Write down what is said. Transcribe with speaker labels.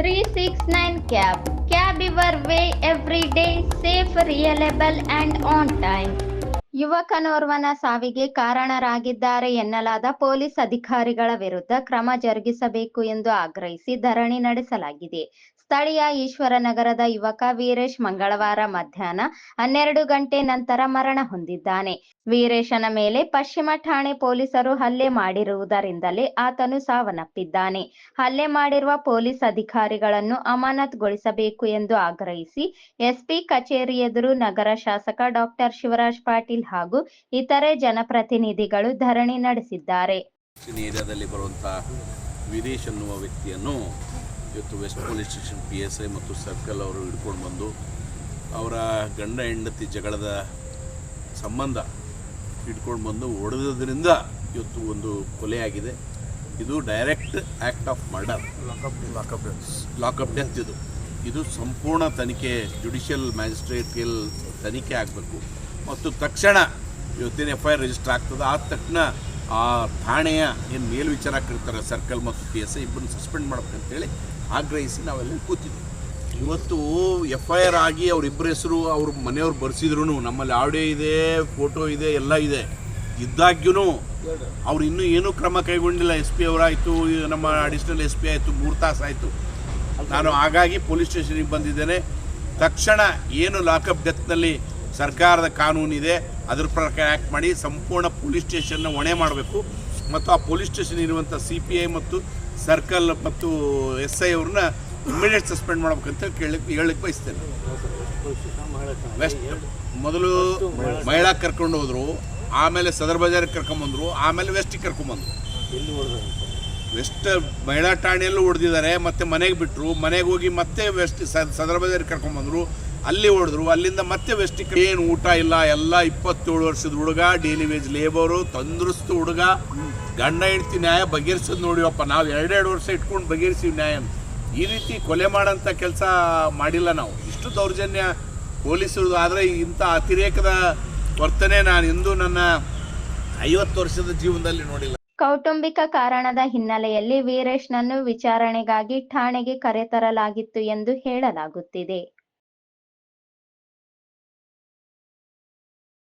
Speaker 1: 369 Cab. Cab your way every day, safe, reliable and on time. ಯುವಕನೋರ್ವನ ಸಾವಿಗೆ ಕಾರಣರಾಗಿದ್ದಾರೆ ಎನ್ನಲಾದ police ಅಧಿಕಾರಿಗಳ ವಿರುದ್ಧ ಕ್ರಮ ಜರುಗಿಸಬೇಕು ಎಂದು ಆಗ್ರಹಿಸಿ ಧರಣಿ ನಡೆಸಲಾಗಿದೆ ಸ್ಥಳೀಯ ಈಶ್ವರನಗರದ ಯುವಕ ವೀರೇಶ್ ಮಂಗಳವಾರ ಮಧ್ಯಾಹ್ನ ಹನ್ನೆರಡು ಗಂಟೆ ನಂತರ ಮರಣ ಹೊಂದಿದ್ದಾನೆ. ವೀರೇಶನ ಮೇಲೆ ಪಶ್ಚಿಮ ಠಾಣೆ ಪೊಲೀಸರು ಹಲ್ಲೆ ಮಾಡಿರುವುದರಿಂದಲೇ ಆತನು ಸಾವನ್ನಪ್ಪಿದ್ದಾನೆ. ಹಲ್ಲೆ ಮಾಡಿರುವ ಪೊಲೀಸ್ ಅಧಿಕಾರಿಗಳನ್ನು ಅಮಾನತುಗೊಳಿಸಬೇಕು ಎಂದು ಆಗ್ರಹಿಸಿ ಎಸ್ಪಿ ಕಚೇರಿ ಎದುರು ನಗರ ಶಾಸಕ ಡಾಕ್ಟರ್ ಶಿವರಾಜ್ ಪಾಟೀಲ್ ಹಾಗೂ ಇತರೆ ಜನಪ್ರತಿನಿಧಿಗಳು ಧರಣಿ ನಡೆಸಿದ್ದಾರೆ.
Speaker 2: ಇವತ್ತು west police station P S I ಮತ್ತು ಸರ್ಕಲ್ ಅವರು ಹಿಡ್ಕೊಂಡು ಬಂದು ಅವರ ಗಂಡ ಹೆಂಡತಿ ಜಗಳದ ಸಂಬಂಧ ಹಿಡ್ಕೊಂಡು ಬಂದು ಹೊಡೆದ್ರಿಂದ ಇವತ್ತು ಒಂದು ಕೊಲೆಯಾಗಿದೆ. ಇದು direct act of murder lockup lockup death ಇದು. ಇದು ಸಂಪೂರ್ಣ ತನಿಖೆ ಜುಡಿಷಿಯಲ್ ಮ್ಯಾಜಿಸ್ಟ್ರೇಟಿಯಲ್ ತನಿಖೆ ಆಗಬೇಕು. ಮತ್ತು ತಕ್ಷಣ ಇವತ್ತಿನ ಎಫ್ ಐ ಆರ್ ರಿಜಿಸ್ಟರ್ ಆಗ್ತದೆ. ಆದ ತಕ್ಷಣ ಆ ಠಾಣೆಯ ಏನು ಮೇಲ್ವಿಚಾರಕರಿರ್ತಾರೆ ಸರ್ಕಲ್ ಮತ್ತು ಪಿ ಎಸ್ ಐ ಇಬ್ಬರನ್ನ ಸಸ್ಪೆಂಡ್ ಮಾಡ್ಬೇಕಂತೇಳಿ ಆಗ್ರಹಿಸಿ ನಾವೆಲ್ಲ ಕೂತಿದ್ವಿ. ಇವತ್ತು ಎಫ್ ಐ ಆರ್ ಆಗಿ ಅವರಿಬ್ಬರ ಹೆಸರು ಅವ್ರ ಮನೆಯವ್ರು ಬರ್ಸಿದ್ರು ನಮ್ಮಲ್ಲಿ ಆಡಿಯೋ ಇದೆ, ಫೋಟೋ ಇದೆ, ಎಲ್ಲ ಇದೆ. ಇದ್ದಾಗ್ಯೂ ಅವ್ರು ಇನ್ನೂ ಏನೂ ಕ್ರಮ ಕೈಗೊಂಡಿಲ್ಲ. ಎಸ್ ಪಿ ಅವರಾಯಿತು, ನಮ್ಮ ಅಡಿಷನಲ್ ಎಸ್ ಪಿ ಆಯಿತು, ಮೂರು ತಾಸು ಆಯಿತು. ನಾನು ಹಾಗಾಗಿ ಪೊಲೀಸ್ ಸ್ಟೇಷನಿಗೆ ಬಂದಿದ್ದೇನೆ. ತಕ್ಷಣ ಏನು ಲಾಕಪ್ ಡೆತ್ನಲ್ಲಿ ಸರ್ಕಾರದ ಕಾನೂನಿದೆ. ಅದ್ರ ಪ್ರಕಾರ ಆ್ಯಕ್ಟ್ ಮಾಡಿ ಸಂಪೂರ್ಣ ಪೊಲೀಸ್ ಸ್ಟೇಷನ್ನ ಹೊಣೆ ಮಾಡಬೇಕು. ಮತ್ತು ಆ ಪೊಲೀಸ್ ಸ್ಟೇಷನ್ ಇರುವಂಥ ಸಿ ಪಿ ಐ ಮತ್ತು ಸರ್ಕಲ್ ಮತ್ತು ಎಸ್ ಐ ಅವ್ರನ್ನ ಇಮಿಡಿಯೇಟ್ ಸಸ್ಪೆಂಡ್ ಮಾಡ್ಬೇಕಂತ ಕೇಳಕ್ಕೆ ಹೇಳಕ್ಕೆ ಬಯಸ್ತೇನೆ. ವೆಸ್ಟ್ ಮೊದಲು ಮಹಿಳಾ ಕರ್ಕೊಂಡು ಹೋದರು, ಆಮೇಲೆ ಸದರ್ ಬಜಾರಿಗೆ ಕರ್ಕೊಂಬಂದ್ರು ಆಮೇಲೆ ವೆಸ್ಟಿಗೆ ಕರ್ಕೊಂಬಂದರು ವೆಸ್ಟ್ ಮಹಿಳಾ ಠಾಣೆಯಲ್ಲೂ ಹೊಡೆದಿದ್ದಾರೆ, ಮತ್ತೆ ಮನೆಗೆ ಬಿಟ್ಟರು ಮನೆಗೆ ಹೋಗಿ ಮತ್ತೆ ವೆಸ್ಟ್ ಸದರ ಬಜಾರಿಗೆ ಕರ್ಕೊಂಬಂದ್ರು ಅಲ್ಲಿ ಹೊಡೆದ್ರು, ಅಲ್ಲಿಂದ ಮತ್ತೆ ವೆಸ್ಟ್ ಏನು ಊಟ ಇಲ್ಲ, ಎಲ್ಲ ಇಪ್ಪತ್ತೇಳು ವರ್ಷದ ಹುಡುಗ ಡೈಲಿ ವೇಜ್ ಲೇಬರು ತಂದ್ರಸ್ತು ಹುಡುಗ. ಗಂಡ, ಹೆಂಡ್ತಿ ನ್ಯಾಯ ಬಗೆಹರಿಸೋದು ನೋಡಿವಪ್ಪ ನಾವು ಎರಡೆರಡು ವರ್ಷ ಇಟ್ಕೊಂಡು ಬಗೆಹರಿಸಿವಿ ನ್ಯಾಯ ಈ ರೀತಿ ಕೊಲೆ ಮಾಡೋಂಥ ಕೆಲಸ ಮಾಡಿಲ್ಲ ನಾವು. ಇಷ್ಟು ದೌರ್ಜನ್ಯ ಪೊಲೀಸರು ಆದರೆ ಇಂಥ ಅತಿರೇಕದ ವರ್ತನೆ ನಾನು ಇಂದು ನನ್ನ ಐವತ್ತು ವರ್ಷದ ಜೀವನದಲ್ಲಿ ನೋಡಿಲ್ಲ.
Speaker 1: ಕೌಟುಂಬಿಕ ಕಾರಣದ ಹಿನ್ನೆಲೆಯಲ್ಲಿ ವೀರೇಶ್ನನ್ನು ವಿಚಾರಣೆಗಾಗಿ ಠಾಣೆಗೆ ಕರೆತರಲಾಗಿತ್ತು ಎಂದು ಹೇಳಲಾಗುತ್ತಿದೆ.